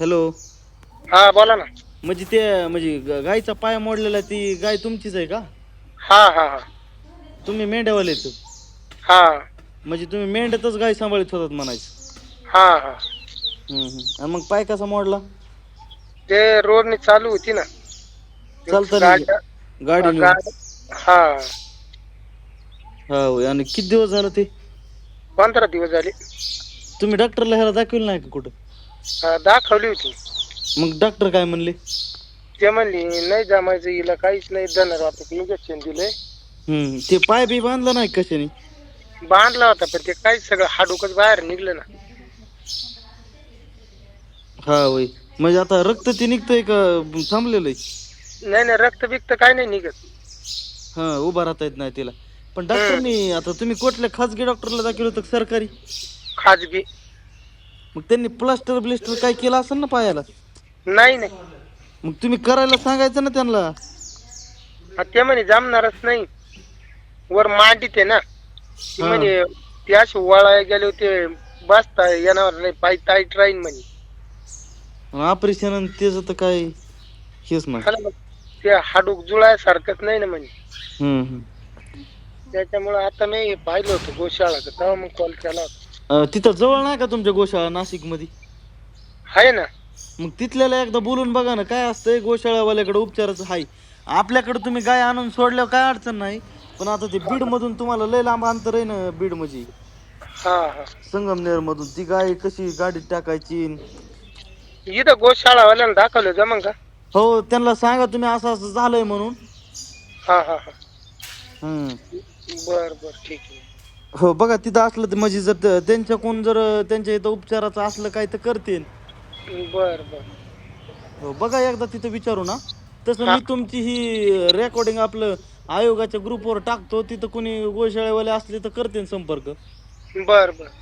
Hello. हा बोला ना. म्हणजे ते म्हणजे ग- गायचा पाय मोडलेला ती गाय तुमचीच आहे का? हा हा हा. तुम्ही मेंढ्यावाले आहेत. हा. म्हणजे तुम्ही मेंढ्यातच गाय सांभाळत होतात म्हणायचं. हा हा. हम्म, हम्म. आणि मग पाय कसा मोडला? ते रोडने चालू होती ना. चालताना गाड्या- गाडी हा हा. होय आणि किती दिवस झालं ते? पंधरा दिवस झाले. तुम्ही डॉक्टरला ह्याला दाखविलं नाही का कुठं? हा, दाखवली होती. मग डॉक्टर काय म्हणले? ते म्हणली नाही जमायचं हिला काहीच नाही देणार आता इंजेक्शन दिलंय. हम्म ते पाय बी बांधला नाही कशाने बांधला होता पण ते काहीच सगळं हाडूकच बाहेर निघलं ना. हा होय. म्हणजे आता रक्त ते निघतंय का थांबलेलं आहे नाही नाही रक्त बिक्त काय नाही निघत. हा उभा राहता येत नाही तिला. पण डॉक्टरनी आता तुम्ही कुठल्या खाजगी डॉक्टरला दाखवलं होतं का सरकारी? खाजगी. मग त्यांनी प्लास्टर ब्लिस्टर काय केलं असेल ना पायाला? नाही नाही. मग तुम्ही करायला सांगायचं ना त्यांना? हा, ते म्हणे जमणारच नाही. वर मांडीत आहे ना. ती हा. म्हणे ते असे वळाय गेले होते बसता येणार नाही पाय टाईट राहीन म्हणे. ऑपरेशन आणि त्याचं तर काय हेच नाही खरं मग ते हाडूक जुळायसारखंच नाही ना म्हणे. हम्म, हम्म. त्याच्यामुळे आता मी पाहिलं होतं गोशाळा तेव्हा मग कॉल केला होता. अं, तिथं जवळ नाही का तुमच्या गोशाळा नाशिकमध्ये आहे ना. मग तिथल्याला एकदा बोलून बघा ना काय असतंय गोशाळावाल्याकडे उपचाराचं हाय. आपल्याकडे तुम्ही गाय आणून सोडल्यावर काय अडचण नाही पण आता ते बीड मधून तुम्हाला लय लांब अंतर आहे ना बीड म्हणजे हा हा. संगमनेर मधून ती गाय कशी गाडीत टाकायची? इथं गोशाळावाल्यानं दाखवलं जमन का हो त्यांना सांगा तुम्ही असं असं झालंय म्हणून. हा हा हा. हम्म. बर बर ठीक आहे. हो बघा तिथं असलं तर म्हणजे जर त- त्यांच्याकडून जर त्यांच्या इथं उपचाराचं असलं काय तर करतील. बर बर. हो बघा एकदा तिथं विचारू ना. तसं मी तुमची ही रेकॉर्डिंग आपलं आयोगाच्या ग्रुपवर टाकतो. तिथं कोणी गोशाळेवाले असले तर करतील संपर्क. बर बर.